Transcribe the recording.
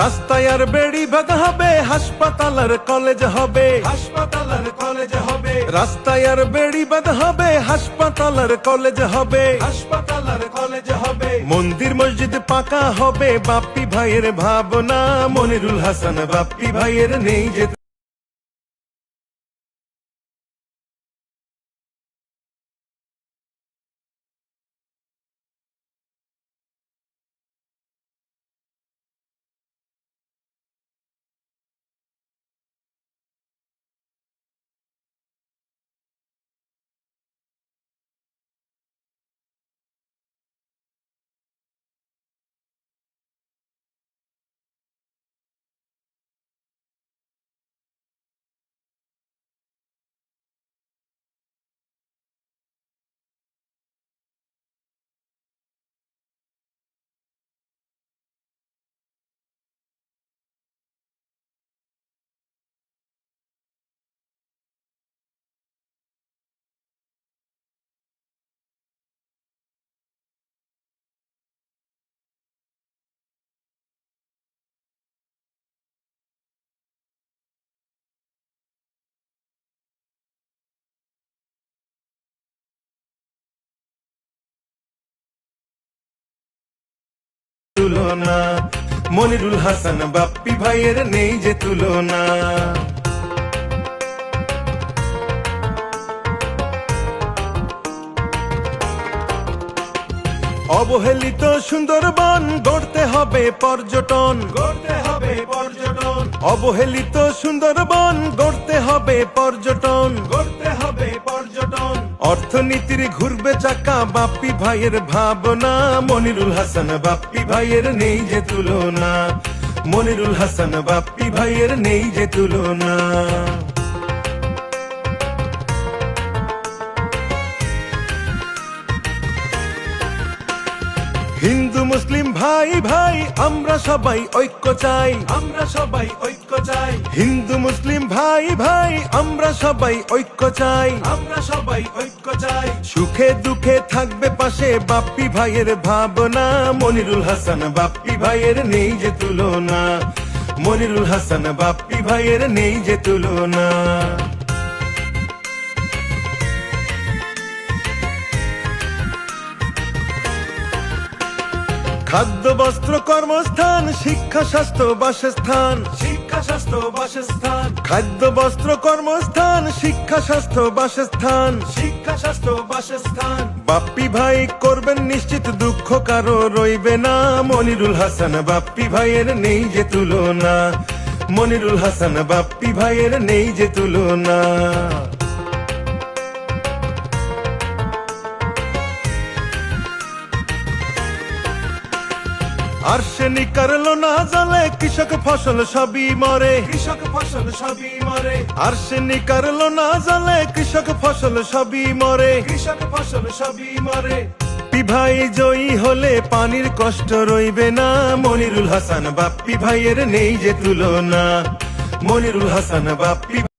রাস্তায় আর বেড়ি ভাগ হবে হাসপাতাল আর কলেজ হবে। হাসপাতাল আর কলেজ হবে। রাস্তায় আর বেড়ি বাঁধ হবে হাসপাতাল আর কলেজ হবে। হাসপাতাল আর কলেজ হবে। মন্দির মসজিদ পাকা হবে বাপ্পি ভাইয়ের ভাবনা। মনিরুল হাসান বাপ্পি ভাইয়ের নেই যে তুলনা। মনিরুল হাসান বাপ্পি ভাইয়ের নেই যে তুলনা। অবহেলিত সুন্দরবন গড়তে হবে পর্যটন। গড়তে হবে পর্যটন। অবহেলিত সুন্দরবন গড়তে হবে পর্যটন। গড়তে হবে পর্যটন। অর্থনীতির ঘুরবে চাকা বাপ্পি ভাইয়ের ভাবনা। মনিরুল হাসান বাপ্পি ভাইয়ের নেই যে তুলনা। মনিরুল হাসান বাপ্পি ভাইয়ের নেই যে তুলনা। হিন্দু মুসলিম ভাই ভাই আমরা সবাই ঐক্য চাই। আমরা সবাই ঐক্য চাই। হিন্দু মুসলিম ভাই ভাই আমরা সবাই ঐক্য চাই। আমরা সবাই ঐক্য চাই। সুখে দুঃখে থাকবে পাশে বাপ্পি ভাইয়ের ভাবনা। মনিরুল হাসান বাপ্পি ভাইয়ের নেই যে তুলনা। মনিরুল হাসান বাপ্পি ভাইয়ের নেই যে তুলনা। খাদ্য বস্ত্র কর্মস্থান শিক্ষা স্বাস্থ্য বাসস্থান। শিক্ষা স্বাস্থ্য বাসস্থান। খাদ্য বস্ত্র কর্মস্থান শিক্ষা স্বাস্থ্য বাসস্থান। শিক্ষা স্বাস্থ্য বাসস্থান। বাপ্পি ভাই করবেন নিশ্চিত দুঃখ কারও রইবে না। মনিরুল হাসান বাপ্পি ভাইয়ের নেই যে তুলনা। মনিরুল হাসান বাপ্পি ভাইয়ের নেই যে তুলনা। আর্সেনিক কারলো না জলে কৃষক ফসল সবই মরে। কৃষক ফসল সবই মরে। কারলো না জলে কৃষক ফসল সবই মরে। কৃষক ফসল সবই মরে। বাপ্পি ভাই জয়ী হলে পানির কষ্ট রইবে না। মনিরুল হাসান বাপ্পি ভাইয়ের নেই যে তুলনা। মনিরুল হাসান বাপ্পি